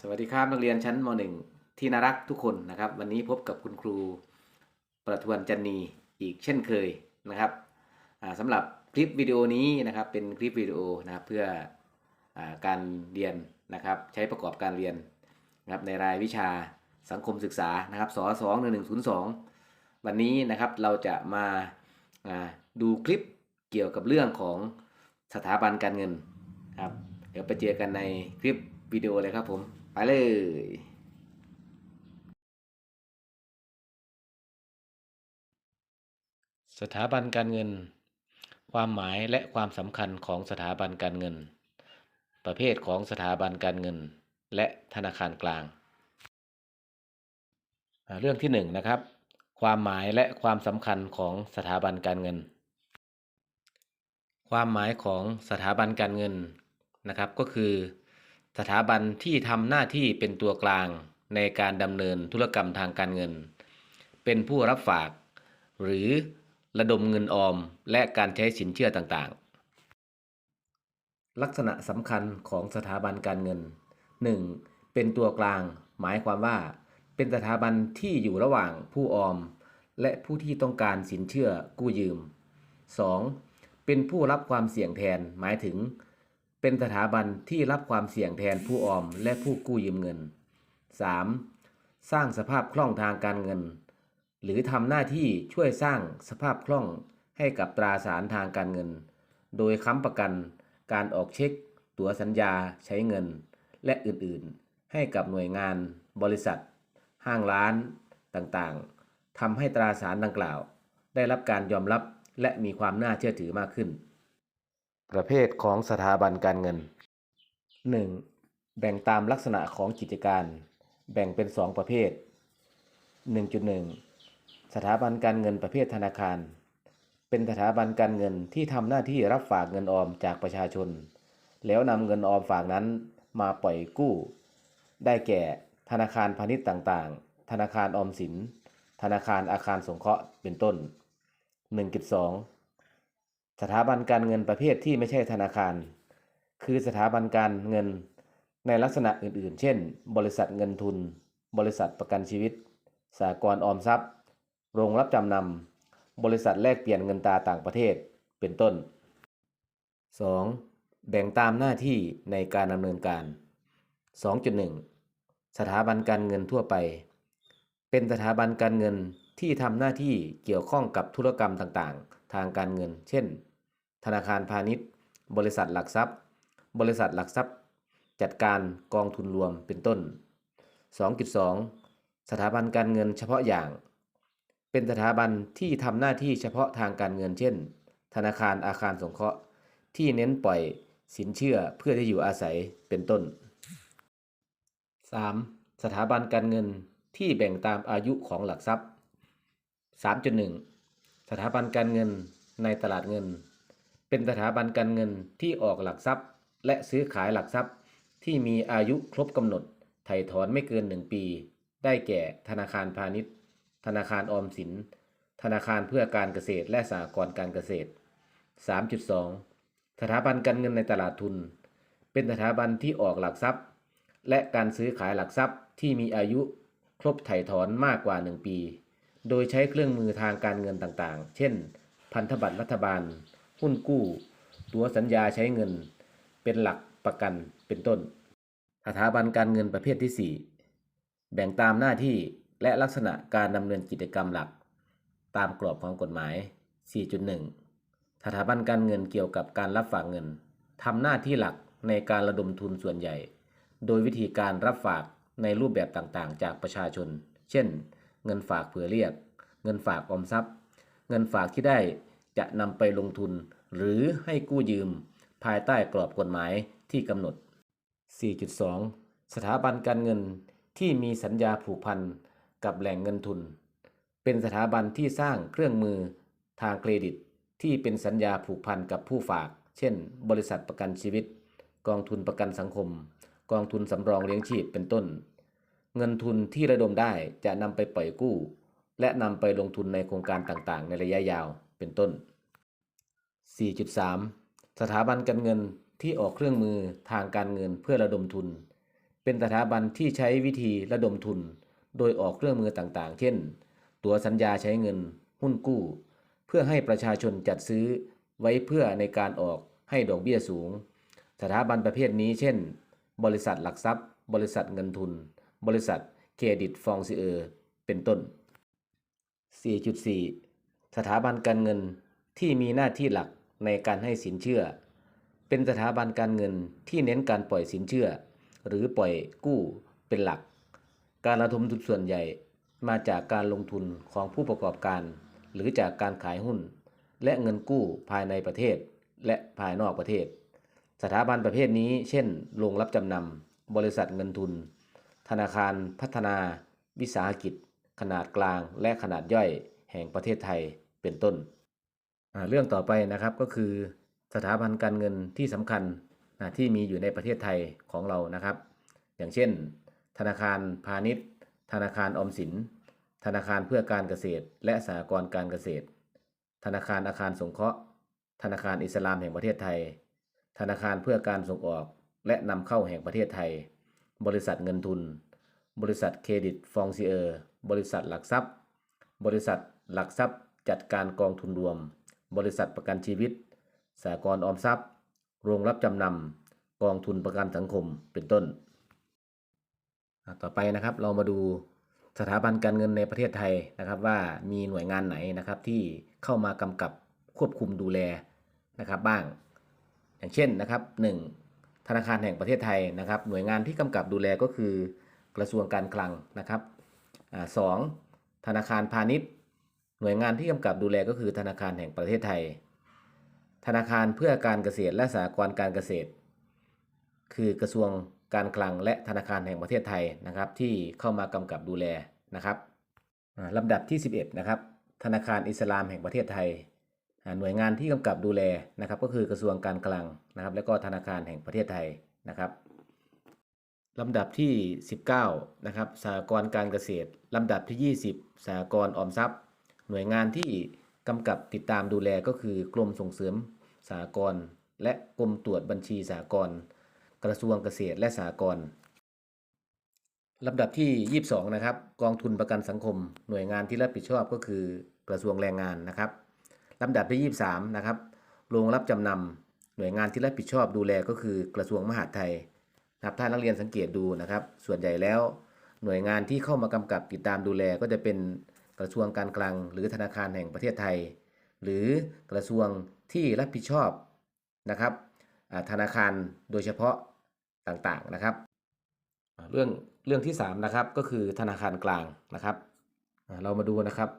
สวัสดีครับนักเรียนชั้นม .1 ที่น่ารักทุกคนนะครับ วันนี้พบกับคุณครูประทวนจันนีอีกเช่นเคยนะครับอ่าสำหรับคลิปวิดีโอนี้นะครับเป็นคลิปวิดีโอนะครับเพื่ออการเรียนนะครับใช้ประกอบการเรียนนะครับในรายวิชาสังคมศึกษานะครับส2 1 1 0 2วันนี้นะครับเราจะมาดูคลิปเกี่ยวกับเรื่องของสถาบันการเงินครับเดี๋ยวไปเจอกันในคลิปวิดีโอเลยครับผม ไปเลยสถาบันการเงิน ความหมายและความสำคัญของสถาบันการเงิน ประเภทของสถาบันการเงิน และธนาคารกลาง เรื่องที่หนึ่งนะครับ ความหมายและความสำคัญของสถาบันการเงิน ความหมายของสถาบันการเงินนะครับ ก็คือ สถาบันที่ทำหน้าที่เป็นตัวกลางในการดำเนินธุรกรรมทางการเงิน เป็นผู้รับฝาก หรือระดมเงินออมและการใช้สินเชื่อต่างๆ ลักษณะสำคัญของสถาบันการเงิน 1. เป็นตัวกลาง หมายความว่า เป็นสถาบันที่อยู่ระหว่างผู้ออม และผู้ที่ต้องการสินเชื่อกู้ยืม 2. เป็นผู้รับความเสี่ยงแทนหมายถึง เป็นสถาบันที่รับความเสี่ยงแทนผู้ออมและผู้กู้ยืมเงิน 3. สร้างสภาพคล่องทางการเงิน หรือทำหน้าที่ช่วยสร้างสภาพคล่องให้กับตราสารทางการเงิน โดยค้ำประกันการออกเช็ค ตั๋วสัญญาใช้เงิน และอื่นๆ ให้กับหน่วยงานบริษัท ห้างร้านต่างๆทำให้ตราสารดังกล่าว ได้รับการยอมรับและมีความน่าเชื่อถือมากขึ้น ประเภทของสถาบันการเงิน 1. แบ่งตามลักษณะของกิจการ แบ่งเป็น 2 ประเภท 1.1 สถาบันการเงินประเภทธนาคาร เป็นสถาบันการเงินที่ทำหน้าที่รับฝากเงินออมจากประชาชน แล้วนำเงินออมฝากนั้นมาปล่อยกู้ ได้แก่ธนาคารพาณิชย์ต่างๆ ธนาคารออมสิน ธนาคารอาคารสงเคราะห์เป็นต้น 1.2 สถาบันการเงินประเภทที่ไม่ใช่ธนาคาร คือสถาบันการเงินในลักษณะอื่นๆ เช่น บริษัทเงินทุน บริษัทประกันชีวิตสหกรออมทรัพย์ โรงรับจำนำ บริษัทแลกเปลี่ยนเงินตราต่างประเทศ เป็นต้น 2. แบ่งตามหน้าที่ในการดำเนินการ 2.1 สถาบันการเงินทั่วไป เป็นสถาบันการเงินที่ทำหน้าที่เกี่ยวข้องกับธุรกรรมต่างๆ ทางการเงิน เช่น ธนาคารพาณิชย์ บริษัทหลักทรัพย์ บริษัทหลักทรัพย์ จัดการกองทุนรวมเป็นต้น 2.2 สถาบันการเงินเฉพาะอย่าง เป็นสถาบันที่ทำหน้าที่เฉพาะทางการเงินเช่น ธนาคารอาคารสงเคราะห์ ที่เน้นปล่อยสินเชื่อเพื่อที่อยู่อาศัยเป็นต้น 3. สถาบันการเงินที่แบ่งตามอายุของหลักทรัพย์ 3.1 สถาบันการเงินในตลาดเงิน เป็นสถาบันการเงินที่ออกหลักทรัพย์ และซื้อขายหลักทรัพย์ ที่มีอายุครบกำหนด ไถ่ถอนไม่เกิน 1 ปี ได้แก่ธนาคารพาณิชย์ ธนาคารออมสิน ธนาคารเพื่อการเกษตรและสหกรณ์การเกษตร 3.2 สถาบันการเงินในตลาดทุน เป็นสถาบันที่ออกหลักทรัพย์ และการซื้อขายหลักทรัพย์ที่มีอายุครบไถ่ถอนมากกว่า 1 ปี โดยใช้เครื่องมือทางการเงินต่างๆ เช่น พันธบัตรรัฐบาล หุ้นกู้ ตัวสัญญาใช้เงิน เป็นหลักประกันเป็นต้น สถาบันการเงินประเภทที่ 4 แบ่งตามหน้าที่และลักษณะการดำเนินกิจกรรมหลัก ตามกรอบของกฎหมาย 4.1 สถาบันการเงินเกี่ยวกับการรับฝากเงินทำหน้าที่หลักในการระดมทุนส่วนใหญ่ โดยวิธีการรับฝากในรูปแบบต่างๆ จากประชาชน เช่น เงินฝากเผื่อเรียก เงินฝากออมทรัพย์ เงินฝากที่ได้ จะนำไปลงทุน หรือให้กู้ยืม ภายใต้กรอบกฎหมายที่กำหนด 4.2 สถาบันการเงินที่มีสัญญาผูกพันกับแหล่งเงินทุน เป็นสถาบันที่สร้างเครื่องมือทางเครดิต ที่เป็นสัญญาผูกพันกับผู้ฝาก เช่น บริษัทประกันชีวิต กองทุนประกันสังคม กองทุนสำรองเลี้ยงชีพเป็นต้น เงินทุนที่ระดมได้จะนำไปปล่อยกู้ และนำไปลงทุนในโครงการต่างๆ ในระยะยาวเป็นต้น 4.3 สถาบันการเงินที่ออกเครื่องมือทางการเงินเพื่อระดมทุน เป็นสถาบันที่ใช้วิธีระดมทุน โดยออกเครื่องมือต่างๆ เช่น ตัวสัญญาใช้เงิน หุ้นกู้ เพื่อให้ประชาชนจัดซื้อไว้เพื่อในการออกให้ดอกเบี้ยสูง สถาบันประเภทนี้ เช่น บริษัทหลักทรัพย์ บริษัทเงินทุน บริษัทเครดิตฟองซิเออร์เป็นต้น 4.4 สถาบันการเงินที่มีหน้าที่หลักในการให้สินเชื่อ เป็นสถาบันการเงินที่เน้นการปล่อยสินเชื่อ หรือปล่อยกู้เป็นหลัก การระดมทุนส่วนใหญ่มาจากการลงทุนของผู้ประกอบการ หรือจากการขายหุ้น และเงินกู้ภายในประเทศ และภายนอกประเทศ สถาบันประเภทนี้ เช่นโรงรับจำนำบริษัทเงินทุน ธนาคารพัฒนา วิสาหกิจ ขนาดกลางและขนาดย่อยแห่งประเทศไทยเป็นต้น เรื่องต่อไปนะครับก็คือสถาบันการเงินที่สำคัญนะที่มีอยู่ในประเทศไทยของเรานะครับ อย่างเช่น ธนาคารพาณิชย์ ธนาคารออมสิน ธนาคารเพื่อการเกษตร และสหกรณ์การเกษตร ธนาคารอาคารสงเคราะห์ ธนาคารอิสลามแห่งประเทศไทย ธนาคารเพื่อการส่งออก และนำเข้าแห่งประเทศไทย บริษัทเงินทุน บริษัทเครดิตฟองซิเออร์ บริษัทหลักทรัพย์ บริษัทหลักทรัพย์ จัดการกองทุนรวม บริษัทประกันชีวิตสหกรออมทรัพย์ โรงรับจำนำกองทุนประกันสังคมเป็นต้น ต่อไปนะครับเรามาดูสถาบันการเงินในประเทศไทยนะครับ ว่ามีหน่วยงานไหนนะครับที่เข้ามากำกับควบคุมดูแลนะครับบ้าง อย่างเช่นนะครับ 1. ธนาคารแห่งประเทศไทยนะครับ หน่วยงานที่กำกับดูแลก็คือกระทรวงการคลังนะครับ สองธนาคารพาณิชย์ หน่วยงานที่กำกับดูแลก็คือธนาคารแห่งประเทศไทย ธนาคารเพื่อการเกษตรและสหกรณ์การเกษตร คือกระทรวงการคลังและธนาคารแห่งประเทศไทยนะครับที่เข้ามากำกับดูแลนะครับอ่าลำดับที่ 11นะครับธนาคารอิสลามแห่งประเทศไทยอ่าหน่วยงานที่กำกับดูแลนะครับก็คือกระทรวงการคลังนะครับ และก็ธนาคารแห่งประเทศไทยนะครับ ลำดับที่ 19นะครับสหกรณ์การเกษตร ลำดับที่ 20สหกรณ์ออมทรัพย์ หน่วยงานที่กำกับติดตามดูแลก็คือกรมส่งเสริมสหกรณ์และกรมตรวจบัญชีสหกรณ์กระทรวงเกษตรและสหกรณ์ลำดับที่ 22 นะครับ กองทุนประกันสังคม หน่วยงานที่รับผิดชอบก็คือกระทรวงแรงงานนะครับลำดับที่ 23 นะครับโรงรับจำนำหน่วยงานที่รับผิดชอบดูแลก็คือกระทรวงมหาดไทย นะครับถ้านักเรียนสังเกตดูนะครับ ส่วนใหญ่แล้วหน่วยงานที่เข้ามากำกับติดตามดูแลก็จะเป็นกระทรวงการคลัง หรือธนาคารแห่งประเทศไทย หรือกระทรวงที่รับผิดชอบนะครับธนาคารโดยเฉพาะต่างๆนะครับ เรื่องเรื่องที่3นะครับก็คือธนาคารกลางนะครับเรามาดูนะครับ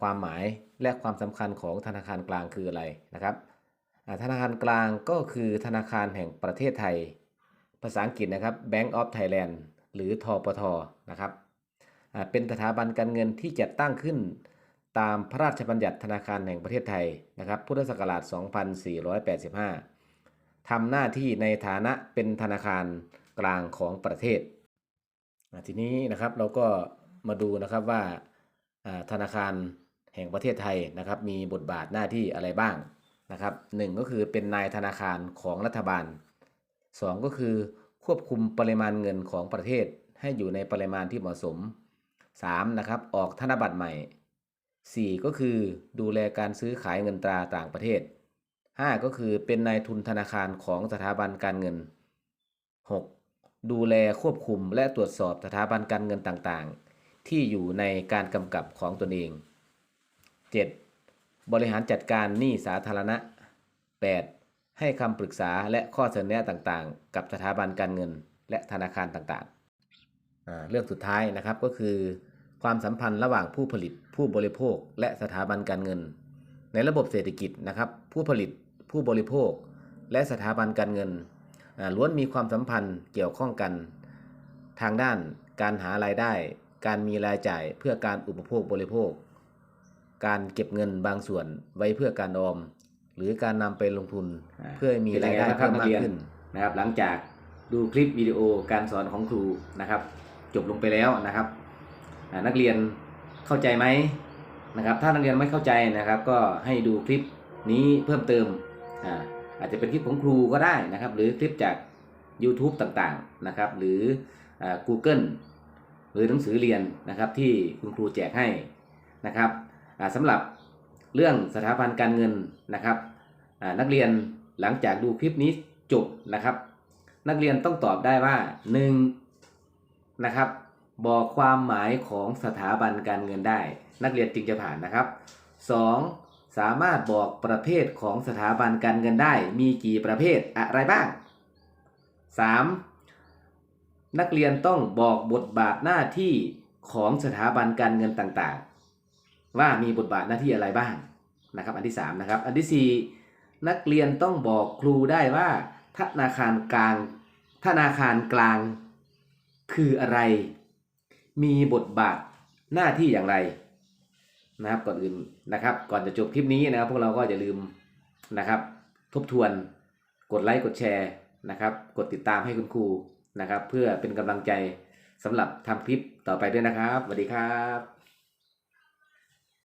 ความหมายและความสำคัญของธนาคารกลางคืออะไรนะครับธนาคารกลางก็คือธนาคารแห่งประเทศไทย ภาษาอังกฤษนะครับ Bank of Thailand หรือทปทนะครับเป็นสถาบันการเงินที่จัดตั้งขึ้นตามพระราชบัญญัติธนาคารแห่งประเทศไทยนะครับ พุทธศักราช 2485 ทำหน้าที่ในฐานะเป็นธนาคารกลางของประเทศ ทีนี้นะครับเราก็มาดูนะครับว่าอ่าธนาคารแห่งประเทศไทยนะครับ มีบทบาทหน้าที่อะไรบ้างนะครับหนึ่งก็คือเป็นนายธนาคารของรัฐบาล สองก็คือควบคุมปริมาณเงินของประเทศให้อยู่ในปริมาณที่เหมาะสม 3. นะครับ ออกธนบัตรใหม่ 4. ก็คือดูแลการซื้อขายเงินตราต่างประเทศ 5. ก็คือเป็นนายทุนธนาคารของสถาบันการเงิน 6. ดูแลควบคุมและตรวจสอบสถาบันการเงินต่างๆ ที่อยู่ในการกำกับของตนเอง 7. บริหารจัดการหนี้สาธารณะ 8. ให้คำปรึกษาและข้อเสนอแนะต่างๆ กับสถาบันการเงิน และธนาคารต่างๆ เรื่องสุดท้ายนะครับก็คือ ความสัมพันธ์ระหว่างผู้ผลิต ผู้บริโภค และสถาบันการเงิน ในระบบเศรษฐกิจนะครับ ผู้ผลิต ผู้บริโภค และสถาบันการเงินล้วนมีความสัมพันธ์เกี่ยวข้องกัน ทางด้านการหารายได้ การมีรายจ่ายเพื่อการอุปโภคบริโภค การเก็บเงินบางส่วนไว้เพื่อการออม หรือการนำไปลงทุนอ่าเพื่อให้มีรายได้เป็นยังไงบ้างครับเพิ่มมากนักเรียนขึ้นนะครับ หลังจากดูคลิปวิดีโอการสอนของครูนะครับ จบลงไปแล้วนะครับอ่านักเรียนเข้าใจไหมนะครับ ถ้านักเรียนไม่เข้าใจนะครับ ก็ให้ดูคลิปนี้เพิ่มเติมอ่าอาจจะเป็นคลิปของครูก็ได้นะครับ หรือคลิปจาก YouTube ต่างๆนะครับ หรืออ่า Google หรือหนังสือเรียนนะครับที่คุณครูแจกให้นะครับอ่าสำหรับ เรื่องสถาบันการเงินนะครับนักเรียนหลังจากดูคลิปนี้จบนะครับ นักเรียนต้องตอบได้ว่า1นะครับบอกความหมายของสถาบันการเงินได้ นักเรียนจึงจะผ่านนะครับ 2. สามารถบอกประเภทของสถาบันการเงินได้ มีกี่ประเภทอะไรบ้าง 3. นักเรียนต้องบอกบทบาทหน้าที่ของสถาบันการเงินต่าง ว่ามีบทบาทหน้าที่อะไรบ้างนะครับ อันที่3นะครับ อันที่ 4 นักเรียนต้องบอกครูได้ว่าธนาคารกลางธนาคารกลางคืออะไร มีบทบาทหน้าที่อย่างไรนะครับก่อนอื่นนะครับ ก่อนจะจบคลิปนี้นะครับ พวกเราก็อย่าลืมนะครับ ทบทวนกดไลค์กดแชร์นะครับ กดติดตามให้คุณครูนะครับ เพื่อเป็นกำลังใจสำหรับทำคลิปต่อไปด้วยนะครับสวัสดีครับ